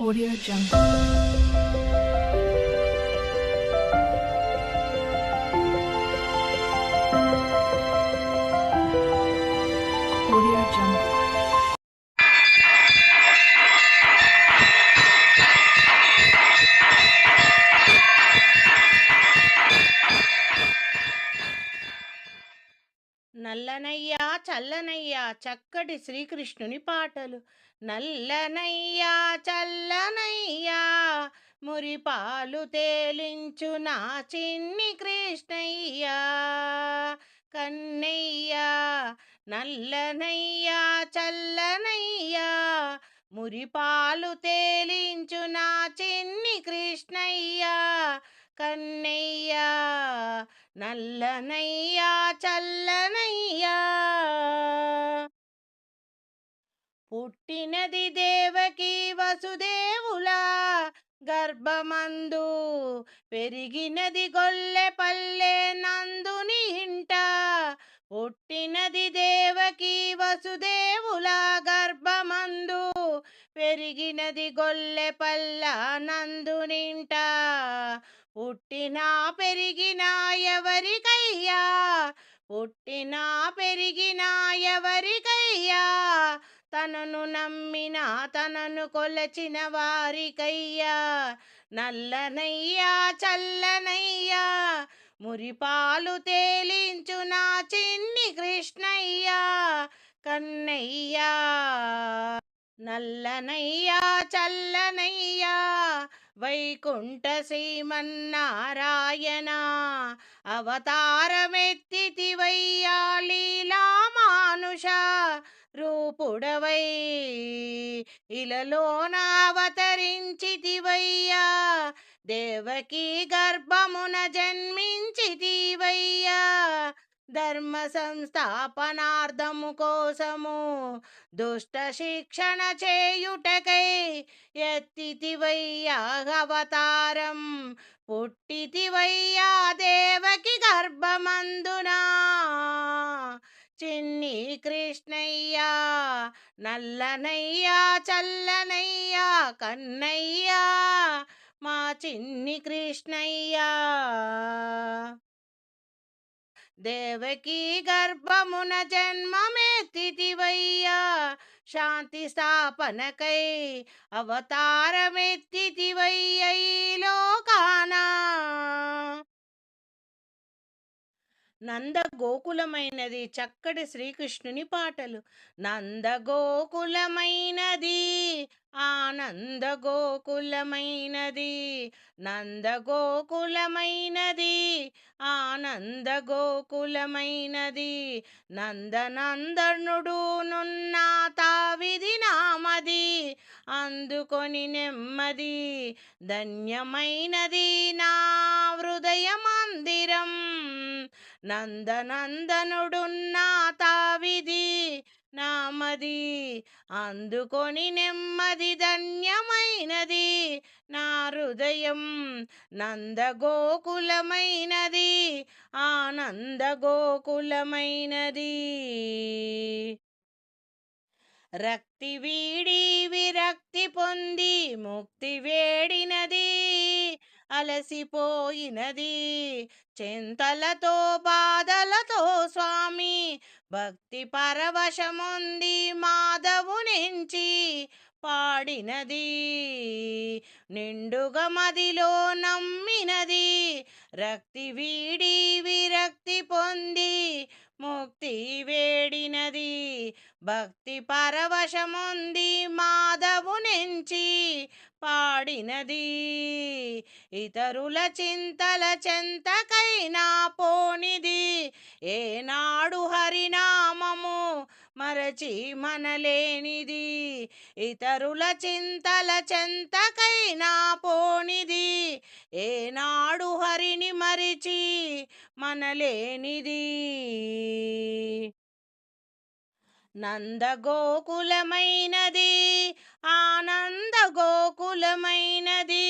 Audio Jungle. నల్లనయ్యా చల్లనయ్యా చక్కటి శ్రీకృష్ణుని పాటలు. నల్లనయ్యా చల్లనయ్యా మురిపాలు తేలించు నా చిన్ని కృష్ణయ్యా. కన్నయ్యా నల్లనయ్యా చల్లనయ్యా మురిపాలు తేలించు నా చిన్ని కృష్ణయ్యా. కన్నయ్యా నల్లనయ్యా చల్లనయ్యా. పుట్టినది దేవకి వసుదేవులా గర్భమందు పెరిగినది గొల్లె పల్లె నందుని ఇంట. పుట్టినది దేవకి వసుదేవులా గర్భమందు పెరిగినది గొల్లె పల్ల నందునింట పుట్టినా పెరిగినా ఎవరికయ్యా? పుట్టినా పెరిగినా ఎవరికయ్యా? తనను నమ్మిన తనను కొలచిన వారికయ్యా? నల్లనయ్యా చల్లనయ్యా? మురిపాలు తేలించు నా చిన్ని కృష్ణయ్యా? కన్నయ్యా? నల్లనయ్యా చల్లనయ్యా? వైకుంఠ శ్రీమన్నారాయణ అవతారమెత్తితివయ్యా లీలా మానుష రూపుడవై ఇలలోన అవతరించితివయ్యా దేవకీ గర్భమున జన్మించితివయ్యా ధర్మ సంస్థాపనార్థము కోసము దుష్ట శిక్షణ చేయుటకై ఎత్తితివయ్యా అవతారం. పుట్టితివయ్యా దేవకి గర్భమందునా? చిన్ని కృష్ణయ్యా నల్లనయ్యా చల్లనయ్యా కన్నయ్యా మా చిన్ని కృష్ణయ్యా. దేవకీ గర్భమున జన్మమెత్తితివయ్యా శాంతి స్థాపనకై అవతారమెత్తితివయ్య ఈ లోకానా. నంద గోకులమైనది చక్కటి శ్రీకృష్ణుని పాటలు. నంద ఆనందగోకులమైనది ఆనంద గోకులమైనది నంద ఆనంద గోకులమైనది నందనందనుడు నున్న తావిది నామది అందుకొని నెమ్మది ధన్యమైనది నా హృదయ మందిరం నందనందనుడున్నా తావిది నామది. అందుకొని నెమ్మది ధన్యమైనది. నా హృదయం నందగోకులమైనది. ఆనంద గోకులమైనది రక్తి వీడి విరక్తి పొంది ముక్తి వేడినది. అలసిపోయినది. చింతలతో బాధలతో స్వామి భక్తి పరవశముంది మాధవునించి పాడినది. నిండుగా మదిలో నమ్మినది. రక్తి వీడి విరక్తి పొంది ముక్తి వేడినది. భక్తి పరవశముంది మాధవునించి పాడినది. ఇతరుల చింతల చెంతకైనా పోని ఏనాడు హరినామము మరచి మనలేనిది ఇతరుల చింతల చెంతకైనా పోనిది. ఏనాడు హరిని మరిచి మనలేనిది. నందగోకులమైనది ఆనంద గోకులమైనది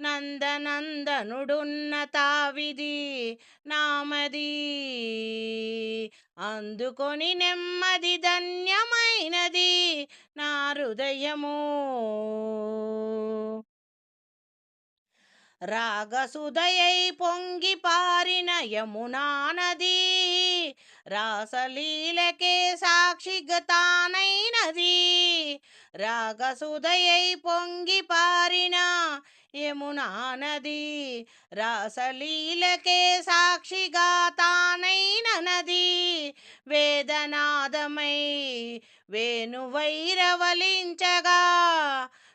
నందనందనుడున్న తావిది నామది. అందుకొని నెమ్మది ధన్యమైనది నా హృదయము. రాగసుదయై పొంగి పారిన యమునా నది రాసలీలకే సాక్షిగతానైనది రాగసుదయై పొంగి పారిన యమునా నది రాసలీలకే సాక్షిగా తానైన నది వేదనాదమై వేణువైరవలించగా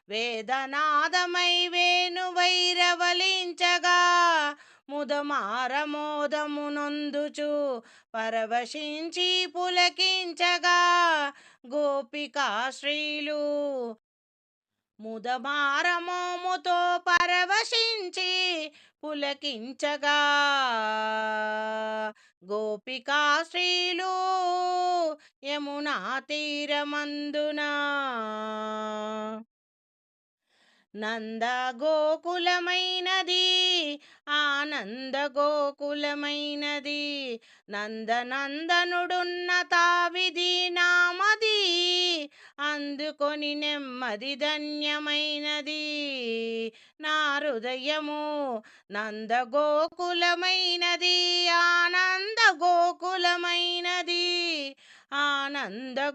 వేదనాదమై వేణువైరవలించగా ముదమారమోదమునొందుచు పరవశించి పులకించగా గోపికా శ్రీలు ముదమారమోముతో పరవశించి పులకించగా. గోపికా శ్రీలు యమునా తీరమందున నందగోకులమైనది ఆనందగోకులమైనది నందనందనుడున్న తావిధి నామది అందుకొని నెమ్మది ధన్యమైనది. నా హృదయము నందగోకులమైనది ఆనందగోకులమైనది ఆనందగోకులమైనది.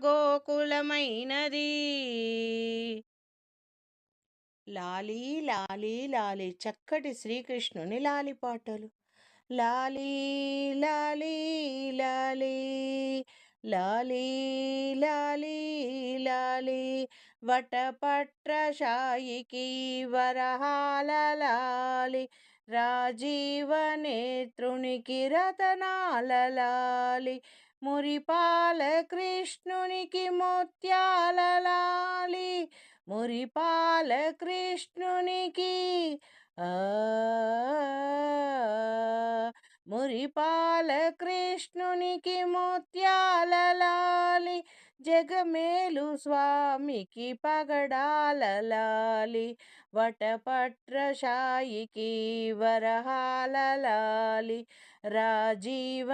లాలీ లాలీ లాలి చక్కటి శ్రీకృష్ణుని లాలి పాటలు. లాలీ లాలీ లాలీ లాలీ లాలీ లాలీ వటపట్ర షాయికి వరహాల లాలి రాజీవ నేత్రునికి రతనాల లాలి మురిపాల కృష్ణునికి ముత్యాల లాలి మురిపాల కృష్ణునికి మురిపాల కృష్ణునికి ముత్యాల లాలి జగమేలు స్వామికి పగడాల లాలి వటపట్ర షాయికి వరహాల లాలి రాజీవ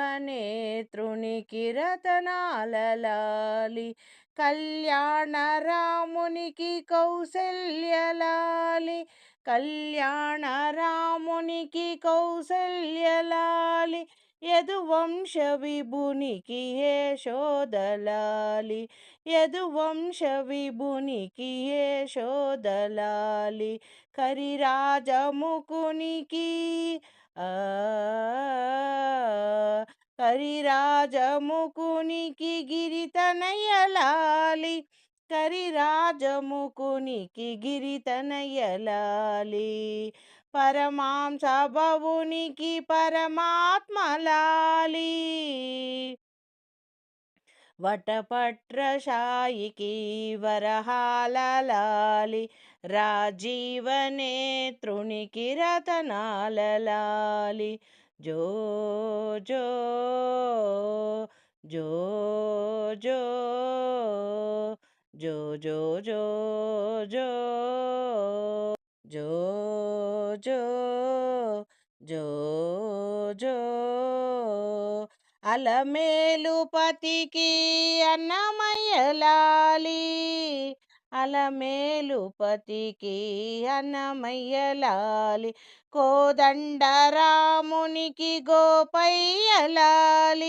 రతనాల లాలి కళ్యాణ రామునికి కౌశల్యలాలి కళ్యాణ రామునికి కౌసల్యలాలి యదువంశ విభునికి యశోదలాలి యదువంశ విభునికి యశోదలాలి కరిరాజముకునికి ఆ కరిరాజముకునికి గిరితనయలాలి కరిరాజముకునికి గిరితనయలాలి పరమాంస భవునికి పరమాత్మలాలి. వటపట్ర షాయికి రాజీవనేత్రునికి రతనాలలాలి. జో జో జో జో జో జో జో జో జో జో జో జో అలమేలు పతికి అన్నమయ్యలాలి అలమేలుపతికి అన్నమయ్యలాలి. కోదండరామునికి గోపయ్యలాలి.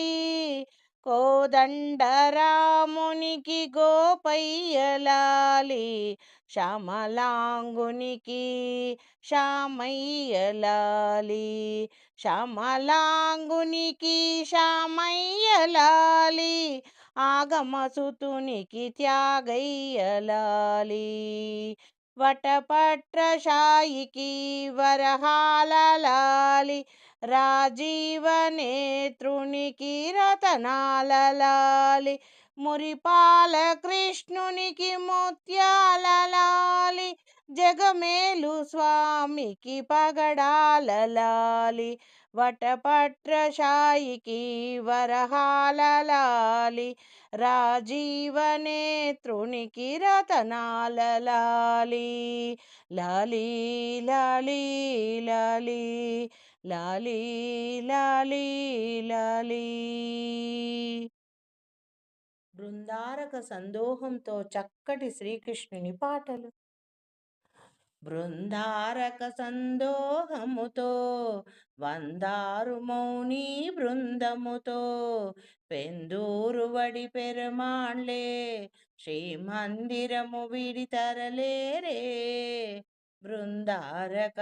కోదండరామునికి గోపయ్యలాలి. శ్యామలాంగునికి శ్యామయ్యలాలి. శ్యామలాంగునికి శ్యామయ్యలాలి. ఆగమసుతునికి త్యాగయ్యలాలి. వటపట్రశాయికి వరహాలలాలి. రాజీవనేత్రునికి రతనాలలాలి. మురిపాల కృష్ణునికి ముత్యాలలాలి. జగమేలు స్వామికి పగడాలలాలి. వటపట్రశాయికి వరహాలలాలి రాజీవనేత్రునికి రతనాలలాలి. లాలి లాలి లాలి లాలి లాలి లాలి. బృందారక సందోహంతో చక్కటి శ్రీకృష్ణుని పాటలు. బృందారక సందోహముతో వందారు మౌని బృందముతో పెందూరు వడి పెరుమాళ్ళే శ్రీమందిరము విడి తరలేరే బృందారక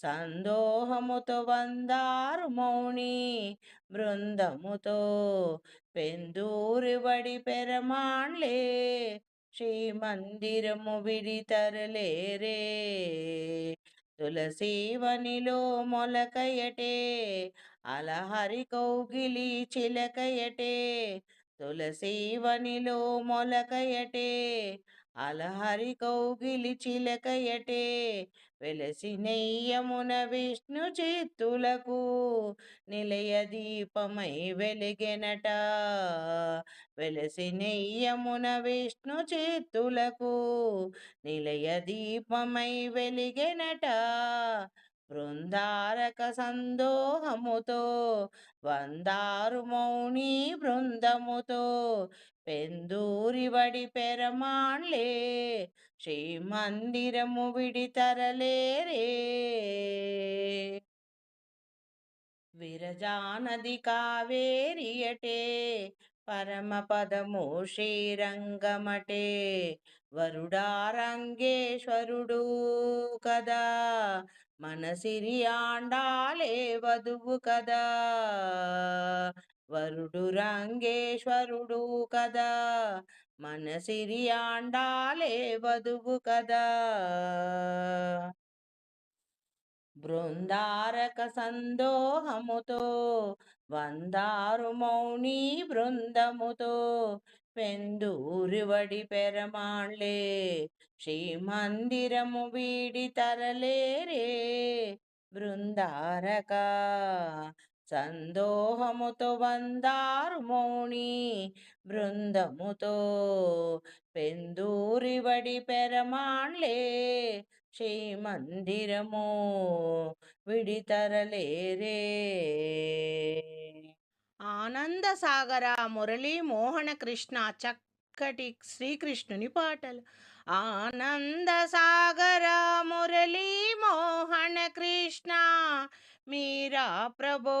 సందోహముతో వందారు మౌని బృందముతో పెందూరు వడి పెరమాణ్లే శ్రీ మందిరము విడితరలేరే. తులసీవనిలో మొలకయటే అలహరి కౌగిలి చిలకయటే. తులసీవనిలో మొలకయటే అలహరి కౌగిలి చిలకయటే. వెలసి నెయ్యమున విష్ణు చిత్తులకు నిలయ దీపమై వెలిగెనట. వెలసి నెయ్యమున విష్ణు చేతులకు నిలయ దీపమై వెలిగెనట. బృందారక సందోహముతో వందారు మౌని బృందముతో పెందూరిబడి పెరమాణ్లే పెరమాళ్ళే శ్రీమందిరము విడి తరలేరే విరజానది కావేరియటే పరమపదము శ్రీరంగమటే వరుడారంగేశ్వరుడు కదా. మనసిరి ఆండాలే వధువు కదా. వరుడు రంగేశ్వరుడు కదా. మనసిరి ఆండాలే వధువు కదా. బృందారక సందోహముతో వందారు మౌని బృందముతో పెందూరి వడి పెరమాళ్ళే శ్రీమందిరము వీడి తరలేరే. బృందారక సందోహముతో వందారు మౌని బృందముతో పెందూరి వడి శ్రీ శ్రీమందిరము విడితరలేరే. ఆనంద సాగర మురళీ మోహన కృష్ణ చక్కటి శ్రీకృష్ణుని పాటలు. ఆనంద సాగర మురళీ కృష్ణ మీరా ప్రభో.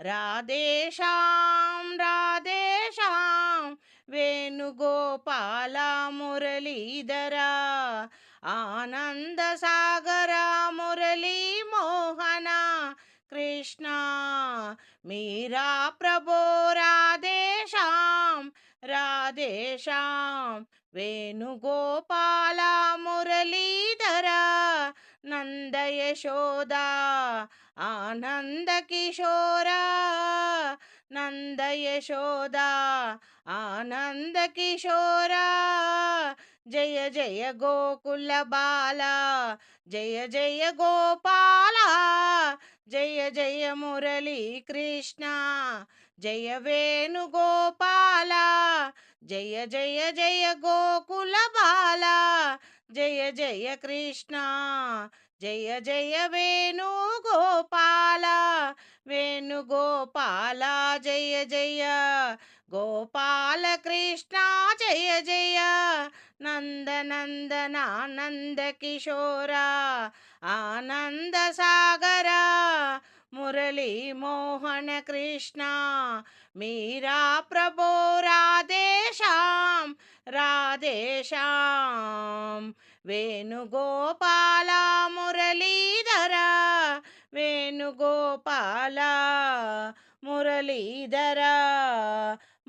రాధేశాం రాధేశాం వేణుగోపాల మురళీధరా ఆనంద సాగర మురళీ మోహన కృష్ణ మీరా ప్రభో. రాధేశాం రాధేశాం వేణుగోపాల మురళీధర నంద యశోదా ఆనంద కిశోరా నంద యశోదా ఆనంద కిశోరా జయ జయ గోకుల బాల జయ జయ గోపాల జయ జయ మురళీ కృష్ణ జయ జయ కృష్ణ జయ జయ వేణుగోపాల వేణుగోపాల జయ జయ గోపాల కృష్ణ జయ జయ నందనందన నంద కిశోర ఆనంద సాగర మురళీ మోహన కృష్ణ మీరా ప్రభో రాధేశాం రాధేశాం వేణుగోపాల మురళీధర వేణుగోపాల మురళీధర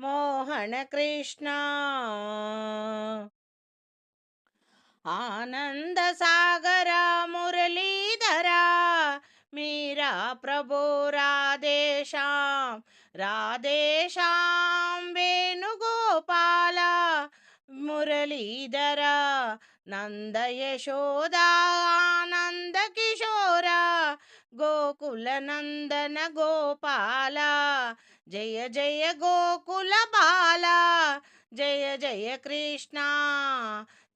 మోహన కృష్ణ. ఆనంద సాగర మురళీధర మీరా ప్రభో రాధేశాం రాధేశాం వేణుగోపాల మురళీధర నంద యశోదానంద కిశోర గోకుల నందన గోపాల జయ జయ గోకుల బాల జయ జయ కృష్ణ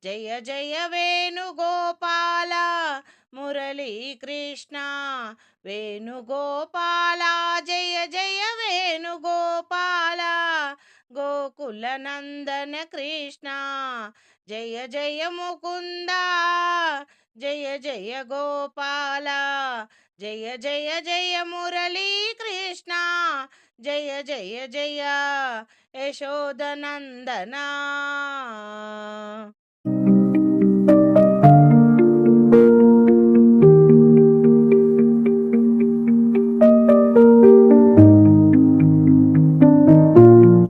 జయ జయ వేణుగోపాల మురళీ కృష్ణ వేణుగోపాల జయ జయ వేణుగోపాల గోకుల నందన కృష్ణ. జయ జయ ముకుంద. జయ జయ గోపాల. జయ జయ జయ మురళీ కృష్ణ జయ జయ జయ యశోదనందనా.